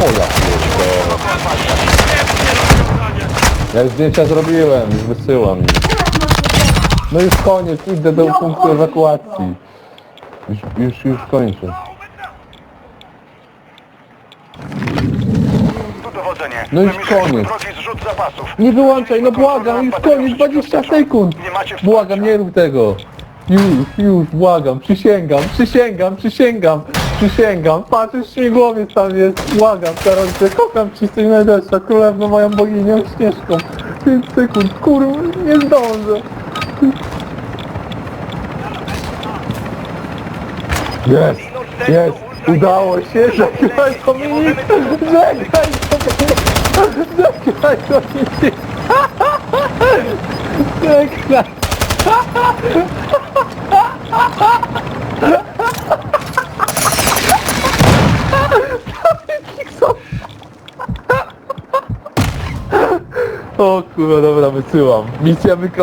O ja pierdolę. Ja już zdjęcia zrobiłem, już wysyłam. No już koniec, idę do punktu ewakuacji. Już, już, już kończę. Tu dowodzenie. No już koniec. Wrogi zrzut zapasów. Nie wyłączaj, no błagam, już koniec, 20 sekund. Nie macie wsparcia. Błagam, nie rób tego. Już, już, błagam, przysięgam, przysięgam, przysięgam, przysięgam. Patrz, już śmigłowiec tam jest, błagam, teraz cię kocham ci z tej najdeszcza, królewną moją boginią Śnieżką. 5 sekund, kurwa, nie zdążę. Jest, jest, udało się, żegnaj Dominik, żegnaj Dominik, żegnaj Dominik, żegnaj. O kurwa, dobra, wysyłam. Misja wykonana.